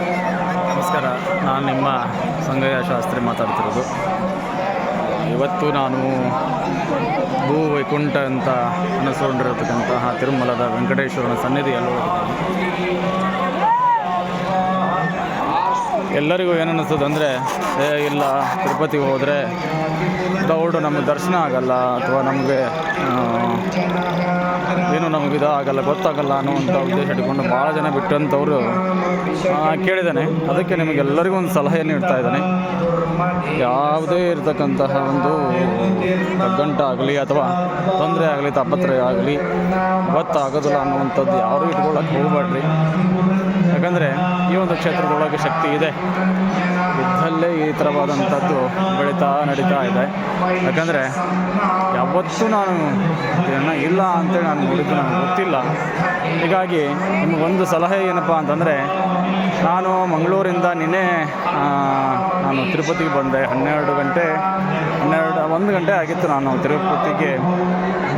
ನಮಸ್ಕಾರ. ನಾನು ನಿಮ್ಮ ಸಂಗಯ್ಯ ಶಾಸ್ತ್ರಿ ಮಾತಾಡ್ತಿರೋದು. ಇವತ್ತು ನಾನು ಭೂ ವೈಕುಂಠ ಅಂತ ಅನಿಸ್ಕೊಂಡಿರತಕ್ಕಂತಹ ತಿರುಮಲದ ವೆಂಕಟೇಶ್ವರನ ಸನ್ನಿಧಿಯಲ್ಲಿ ಎಲ್ಲರಿಗೂ ಏನನ್ನಿಸ್ತದೆ ಅಂದರೆ ಏ, ಇಲ್ಲ, ತಿರುಪತಿಗೆ ಹೋದರೆ ದೌಡು ನಮಗೆ ದರ್ಶನ ಆಗಲ್ಲ ಅಥವಾ ನಮಗೆ ಏನು ನಮಗೆ ಇದು ಆಗಲ್ಲ, ಗೊತ್ತಾಗಲ್ಲ ಅನ್ನುವಂಥ ಉದ್ದೇಶ ಇಟ್ಕೊಂಡು ಭಾಳ ಜನ ಬಿಟ್ಟಂಥವ್ರು ಕೇಳಿದ್ದಾನೆ ಅದಕ್ಕೆ ನಿಮಗೆಲ್ಲರಿಗೂ ಒಂದು ಸಲಹೆ ನೀಡ್ತಾ ಇದ್ದಾನೆ ಯಾವುದೇ ಇರತಕ್ಕಂತಹ ಒಂದು ಕಗ್ಗಂಟಾಗಲಿ ಅಥವಾ ತೊಂದರೆ ಆಗಲಿ ತಾಪತ್ರೆ ಆಗಲಿ, ಗೊತ್ತಾಗೋದಿಲ್ಲ ಅನ್ನುವಂಥದ್ದು ಯಾರು ಇಟ್ಕೊಳ್ಳೋಕೆ ಹೋಗಬೇಡ್ರಿ ಕ್ಷೇತ್ರದೊಳಗೆ ಶಕ್ತಿ ಇದೆ. ಇದ್ದಲ್ಲೇ ಈ ಥರವಾದಂಥದ್ದು ಬೆಳೀತಾ ನಡೀತಾ ಇದೆ. ಯಾಕಂದರೆ ಯಾವತ್ತೂ ನಾನು ಇದನ್ನು ಇಲ್ಲ ಅಂತೇಳಿ ನಾನು ನೋಡಿದ್ದು ನನಗೆ ಗೊತ್ತಿಲ್ಲ. ಹೀಗಾಗಿ ನಿಮಗೊಂದು ಸಲಹೆ ಏನಪ್ಪ ಅಂತಂದರೆ, ನಾನು ಮಂಗಳೂರಿಂದ ನಿನ್ನೆ ನಾನು ತಿರುಪತಿಗೆ ಬಂದೆ. ಹನ್ನೆರಡು ಗಂಟೆ, ಹನ್ನೆರಡು, ಒಂದು ಗಂಟೆ ಆಗಿತ್ತು ನಾನು ತಿರುಪತಿಗೆ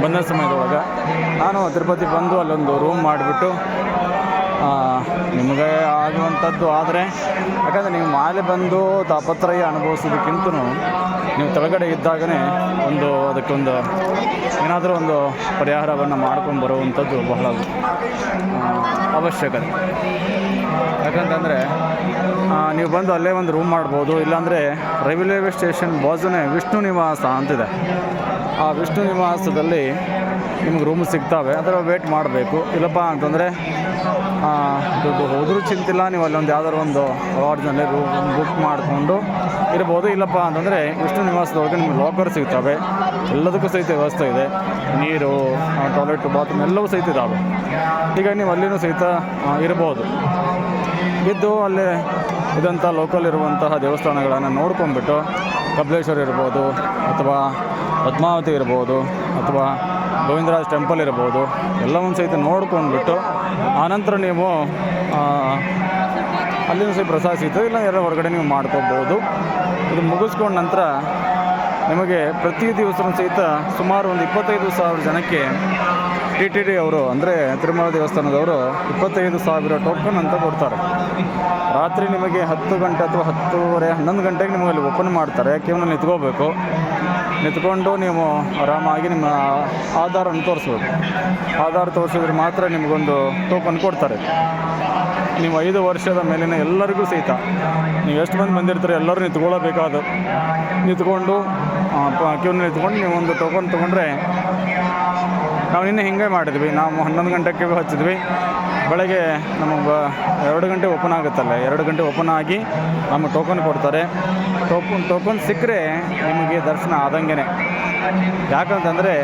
ಬಂದ ಸಮಯದೊಳಗೆ. ನಾನು ತಿರುಪತಿ ಬಂದು ಅಲ್ಲೊಂದು ರೂಮ್ ಮಾಡಿಬಿಟ್ಟು ನಿಮಗೆ ಆಗುವಂಥದ್ದು ಆದರೆ, ಯಾಕಂದರೆ ನೀವು ಮಾಲೆ ಬಂದು ತಾಪತ್ರಯ ಅನುಭವಿಸೋದಕ್ಕಿಂತ ನೀವು ಕೆಳಗಡೆ ಇದ್ದಾಗಲೇ ಒಂದು ಅದಕ್ಕೊಂದು ಏನಾದರೂ ಒಂದು ಪರಿಹಾರವನ್ನು ಮಾಡ್ಕೊಂಡು ಬರುವಂಥದ್ದು ಬಹಳ ಅವಶ್ಯಕತೆ. ಯಾಕಂತಂದರೆ ನೀವು ಬಂದು ಅಲ್ಲೇ ಒಂದು ರೂಮ್ ಮಾಡ್ಬೋದು, ಇಲ್ಲಾಂದರೆ ರೈಲ್ವೆ ಸ್ಟೇಷನ್ ಬಾಜುನೇ ವಿಷ್ಣು ನಿವಾಸ ಅಂತಿದೆ ಆ ವಿಷ್ಣು ನಿವಾಸದಲ್ಲಿ ನಿಮ್ಗೆ ರೂಮ್ ಸಿಗ್ತಾವೆ, ಅದರ ವೇಟ್ ಮಾಡಬೇಕು. ಇಲ್ಲಪ್ಪ ಅಂತಂದರೆ ದುಡ್ಡು ಹೋದರೂ ಚಿಂತಿಲ್ಲ, ನೀವು ಅಲ್ಲೊಂದು ಯಾವ್ದಾದ್ರು ಒಂದು ಲಾಡ್ಜ್ನಲ್ಲಿ ರೂಮ್ ಬುಕ್ ಮಾಡಿಕೊಂಡು ಇರ್ಬೋದು, ಇಲ್ಲಪ್ಪ ಅಂತಂದರೆ ವಿಷ್ಣು ನಿವಾಸದೊಳಗೆ ನಿಮಗೆ ಲಾಕರ್ ಸಿಗ್ತವೆ. ಎಲ್ಲದಕ್ಕೂ ಸಹಿತ ವ್ಯವಸ್ಥೆ ಇದೆ. ನೀರು ಟಾಯ್ಲೆಟ್ ಬಾತ್ರೂಮ್ ಎಲ್ಲವೂ ಸಹಿತ ಇದ್ದಾವೆ ಈಗ ನೀವು ಅಲ್ಲಿನೂ ಸಹಿತ ಇರ್ಬೋದು. ಇದ್ದು ಅಲ್ಲೇ ಇದಂಥ ಲೋಕಲ್ ಇರುವಂತಹ ದೇವಸ್ಥಾನಗಳನ್ನು ನೋಡ್ಕೊಂಡ್ಬಿಟ್ಟು ಕಬ್ಲೇಶ್ವರ ಇರ್ಬೋದು, ಅಥವಾ ಪದ್ಮಾವತಿ ಇರ್ಬೋದು, ಅಥವಾ ಗೋವಿಂದರಾಜ್ ಟೆಂಪಲ್ ಇರ್ಬೋದು, ಎಲ್ಲವನ್ನು ಸಹಿತ ನೋಡ್ಕೊಂಡ್ಬಿಟ್ಟು, ಆನಂತರ ನೀವು ಅಲ್ಲಿಂದ ಸಹ ಪ್ರಸಾದ ಸಿಗ್ತದೆ, ಇಲ್ಲ ಎಲ್ಲ ಹೊರಗಡೆ ನೀವು ಮಾಡ್ಕೋಬೋದು. ಇದು ಮುಗಿಸ್ಕೊಂಡ ನಂತರ ನಿಮಗೆ ಪ್ರತಿ ದಿವಸವೂ ಸಹಿತ ಸುಮಾರು ಒಂದು ಇಪ್ಪತ್ತೈದು ಸಾವಿರ ಜನಕ್ಕೆ ಟಿ ಟಿ ಡಿ ಅವರು, ಅಂದರೆ ತಿರುಮಲ ದೇವಸ್ಥಾನದವರು ಇಪ್ಪತ್ತೈದು ಸಾವಿರ ಟೋಕನ್ ಅಂತ ಕೊಡ್ತಾರೆ. ರಾತ್ರಿ ನಿಮಗೆ ಹತ್ತು ಗಂಟೆ ಅಥವಾ ಹತ್ತುವರೆ, ಹನ್ನೊಂದು ಗಂಟೆಗೆ ನಿಮಗೆ ಅಲ್ಲಿ ಓಪನ್ ಮಾಡ್ತಾರೆ, ಕೇವಲ ನಿಂತ್ಕೋಬೇಕು. ನಿಂತ್ಕೊಂಡು ನೀವು ಆರಾಮಾಗಿ ನಿಮ್ಮ ಆಧಾರನ್ನು ತೋರಿಸ್ಬೋದು. ಆಧಾರ್ ತೋರಿಸಿದ್ರೆ ಮಾತ್ರ ನಿಮಗೊಂದು ಟೋಕನ್ ಕೊಡ್ತಾರೆ. ನೀವು ಐದು ವರ್ಷದ ಮೇಲಿನ ಎಲ್ಲರಿಗೂ ಸಹಿತ ನೀವು ಎಷ್ಟು ಮಂದಿ ಬಂದಿರ್ತಾರೆ ಎಲ್ಲರೂ ನಿಂತ್ಕೊಳ್ಳಬೇಕಾದ ನಿಂತ್ಕೊಂಡು ಕ್ಯೂನಲ್ಲಿ ನಿಂತ್ಕೊಂಡು ನೀವು ಒಂದು ಟೋಕನ್ ತೊಗೊಂಡ್ರೆ ನಾವು ನಿನ್ನೆ ಹಿಂಗೆ ಮಾಡಿದ್ವಿ. ನಾವು ಹನ್ನೊಂದು ಗಂಟೆಗೆ ಹಚ್ಚಿದ್ವಿ. ಬೆಳಗ್ಗೆ ನಮಗೆ ಎರಡು ಗಂಟೆ ಓಪನ್ ಆಗುತ್ತಲ್ಲ, ಎರಡು ಗಂಟೆ ಓಪನ್ ಆಗಿ ನಮಗೆ ಟೋಕನ್ ಕೊಡ್ತಾರೆ. ಟೋಕನ್ ಟೋಕನ್ ಸಿಕ್ಕರೆ ನಿಮಗೆ ದರ್ಶನ ಆದಂಗೆ ಯಾಕಂತಂದರೆ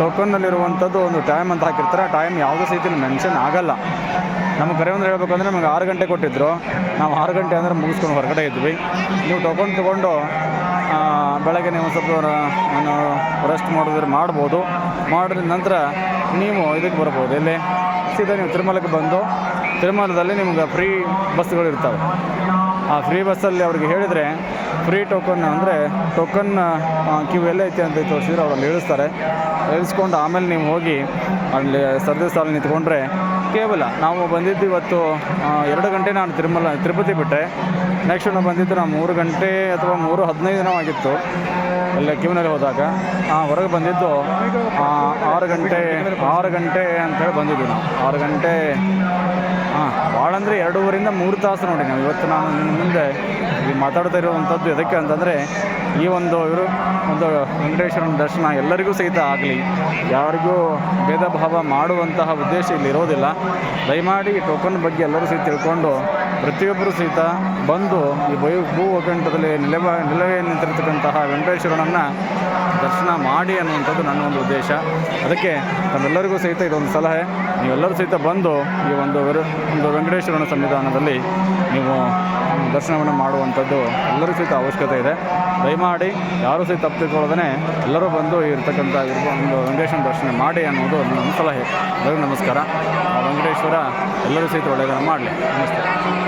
ಟೋಕನ್ನಲ್ಲಿರುವಂಥದ್ದು ಒಂದು ಟೈಮ್ ಅಂತ ಹಾಕಿರ್ತಾರೆ. ಆ ಟೈಮ್ ಯಾವುದೇ ಸಹಿತ ಮೆನ್ಷನ್ ಆಗಲ್ಲ. ನಮಗೆ ಕರೆ ಒಂದು ಹೇಳ್ಬೇಕಂದ್ರೆ ನಮಗೆ ಆರು ಗಂಟೆ ಕೊಟ್ಟಿದ್ದರು ನಾವು ಆರು ಗಂಟೆ ಅಂದರೆ ಮುಗಿಸ್ಕೊಂಡು ಹೊರಗಡೆ ಇದ್ವಿ. ನೀವು ಟೋಕನ್ ತೊಗೊಂಡು ಬೆಳಗ್ಗೆ ನೀವು ಸ್ವಲ್ಪ ನಾನು ರೆಸ್ಟ್ ಮಾಡಿದ್ರೆ ಮಾಡ್ಬೋದು. ಮಾಡಿದ ನಂತರ ನೀವು ಇದಕ್ಕೆ ಬರ್ಬೋದು. ಇಲ್ಲಿ ಸೀದಾ ನೀವು ತಿರುಮಲಕ್ಕೆ ಬಂದು, ತಿರುಮಲದಲ್ಲಿ ನಿಮ್ಗೆ ಫ್ರೀ ಬಸ್ಗಳು ಇರ್ತವೆ. ಆ ಫ್ರೀ ಬಸ್ಸಲ್ಲಿ ಅವ್ರಿಗೆ ಹೇಳಿದರೆ ಫ್ರೀ ಟೋಕನ್ ಅಂದರೆ ಟೋಕನ್ ಕ್ಯೂ ಎಲ್ಲೈತೆ ಅಂತ ತೋರಿಸಿದ್ರೆ ಅವ್ರಲ್ಲಿ ಇಳಿಸ್ತಾರೆ ಇಳಿಸ್ಕೊಂಡು ಆಮೇಲೆ ನೀವು ಹೋಗಿ ಅಲ್ಲಿ ಸರ್ದಿ ಸಾಲ ನಿಂತ್ಕೊಂಡ್ರೆ ಕೇವಲ ನಾವು ಬಂದಿದ್ದು ಇವತ್ತು ಎರಡು ಗಂಟೆ ನಾನು ತಿರುಮಲ, ತಿರುಪತಿ ಬಿಟ್ಟೆ. ನೆಕ್ಸ್ಟ್ ನಾವು ಬಂದಿದ್ದು ನಾವು ಮೂರು ಗಂಟೆ ಅಥವಾ ಮೂರು ಹದಿನೈದು ದಿನ ಆಗಿತ್ತು ಎಲ್ಲ ಕ್ಯೂನಲ್ಲಿ ಹೋದಾಗ ಹೊರಗೆ ಬಂದಿದ್ದು ಆರು ಗಂಟೆ ಆರು ಗಂಟೆ ಅಂತೇಳಿ ಬಂದಿದ್ವಿ ನಾವು. ಆರು ಗಂಟೆ ಹಾಂ ಭಾಳ ಅಂದರೆ ಎರಡೂವರಿಂದ ಮೂರು ತಾಸು ನೋಡಿ ನಾವು. ಇವತ್ತು ನಾನು ನಿಮ್ಮ ಮುಂದೆ ಮಾತಾಡ್ತಾ ಇರುವಂಥದ್ದು ಎದಕ್ಕೆ ಅಂತಂದರೆ, ಈ ಒಂದು ಇವರು, ಒಂದು ವೆಂಕಟೇಶ್ವರನ ದರ್ಶನ ಎಲ್ಲರಿಗೂ ಸಹಿತ ಆಗಲಿ, ಯಾರಿಗೂ ಭೇದ ಭಾವ ಮಾಡುವಂತಹ ಉದ್ದೇಶ ಇಲ್ಲಿ ಇರೋದಿಲ್ಲ. ದಯಮಾಡಿ ಟೋಕನ್ ಬಗ್ಗೆ ಎಲ್ಲರೂ ಸಹಿತ ತಿಳ್ಕೊಂಡು ಪ್ರತಿಯೊಬ್ಬರು ಸಹಿತ ಬಂದು ಈ ಭೂ ಭೂ ಒಕ್ಕಂಠದಲ್ಲಿ ನಿಲವ ನಿಲವೇ ನಿಂತಿರ್ತಕ್ಕಂತಹ ವೆಂಕಟೇಶ್ವರನನ್ನು ದರ್ಶನ ಮಾಡಿ ಅನ್ನುವಂಥದ್ದು ನನ್ನ ಒಂದು ಉದ್ದೇಶ. ಅದಕ್ಕೆ ತಮ್ಮೆಲ್ಲರಿಗೂ ಸಹಿತ ಇದೊಂದು ಸಲಹೆ. ನೀವೆಲ್ಲರೂ ಸಹಿತ ಬಂದು ಈ ಒಂದು ಒಂದು ವೆಂಕಟೇಶ್ವರನ ಸಂವಿಧಾನದಲ್ಲಿ ನೀವು ದರ್ಶನವನ್ನು ಮಾಡುವಂಥದ್ದು ಎಲ್ಲರೂ ಸಹಿತ ಅವಶ್ಯಕತೆ ಇದೆ. ದಯಮಾಡಿ ಯಾರೂ ಸಹಿತ ತಪ್ಪು ತಿಳ್ಕೊಳ್ಳೋದೇ ಎಲ್ಲರೂ ಬಂದು ಇರ್ತಕ್ಕಂಥ ಒಂದು ವೆಂಕಟೇಶ್ವರನ ದರ್ಶನ ಮಾಡಿ ಅನ್ನೋದು ನನ್ನ ಸಲಹೆ. ಎಲ್ಲರಿಗೂ ನಮಸ್ಕಾರ. ವೆಂಕಟೇಶ್ವರ ಎಲ್ಲರೂ ಸಹಿತ ಒಳ್ಳೆಯದನ್ನು ಮಾಡಲಿ. ನಮಸ್ತೆ.